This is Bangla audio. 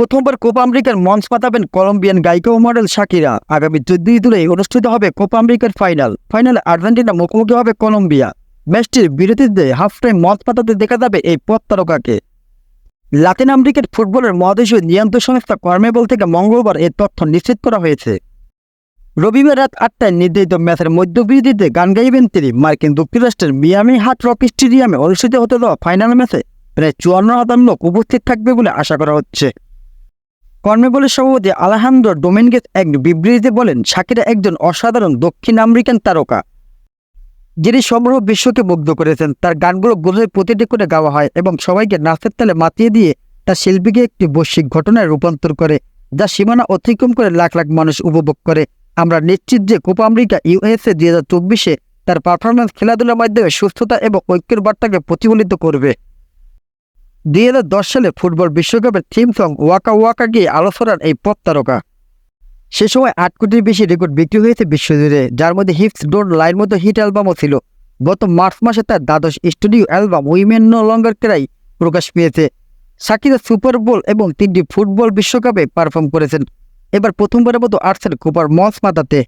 প্রথমবার কোপা আমেরিকার মঞ্চ পাতাবেন কলম্বিয়ান গায়িকা ও মডেল শাকিরা। আগামী চোদ্দই জুলাই অনুষ্ঠিত হবে কোপা আমেরিকার ফাইনাল। ফাইনালে আর্জেন্টিনা মুখোমুখি হবে কলম্বিয়া। ম্যাচটির বিরতিতে হাফ টাইম মঞ্চ পাতাতে দেখা যাবে এই পথ তারকাকে লাতিন আমেরিকার ফুটবলের মহাদেশীয় নিয়ন্ত্রণ সংস্থা কর্মেবল থেকে মঙ্গলবার এই তথ্য নিশ্চিত করা হয়েছে। রবিবার রাত আটটায় নির্ধারিত ম্যাচের মধ্যবিরতিতে গান গাইবেন তিনি। মার্কিন যুক্তরাষ্ট্রের মিয়ামি হাট রক স্টেডিয়ামে অনুষ্ঠিত হতে দেওয়া ফাইনাল ম্যাচে প্রায় চুয়ান্ন হাজার লোক উপস্থিত থাকবে বলে আশা করা হচ্ছে। কর্মেবলের সভাপতি আলেহান্দ্র ডোমেনগেস এক বিবৃতিতে বলেন, শাকিরা একজন অসাধারণ দক্ষিণ আমেরিকান তারকা, যিনি সমগ্র বিশ্বকে মুগ্ধ করেছেন। তার গানগুলো গোলের প্রতিটি করে গাওয়া হয় এবং সবাইকে নাচের তালে মাতিয়ে দিয়ে তার শিল্পীকে একটি বৈশ্বিক ঘটনায় রূপান্তর করে, যা সীমানা অতিক্রম করে লাখ লাখ মানুষ উপভোগ করে। আমরা নিশ্চিত যে কোপা আমেরিকা, ইউএসএ দুই হাজার চব্বিশে তার পারফরমেন্স খেলাধুলার মাধ্যমে সুস্থতা এবং ঐক্যের বার্তাকে প্রতিফলিত করবে। দুই হাজার দশ সালে ফুটবল বিশ্বকাপের থিম সং ওয়াকা ওয়াকা গিয়ে আলোচনার এই পথ তারকা সে সময় আট কোটির বেশি রেকর্ড বিক্রি হয়েছে বিশ্বজুড়ে, যার মধ্যে হিপস ডোন্ট লাইন মতো হিট অ্যালবামও ছিল। গত মার্চ মাসে তার দ্বাদশ studio album women no longer cry প্রকাশ পেয়েছে। সাকিরা সুপার বোল এবং তিনটি ফুটবল বিশ্বকাপে পারফর্ম করেছেন। এবার প্রথমবারের মতো আসছেন কোপার মঞ্চ মাতাতে।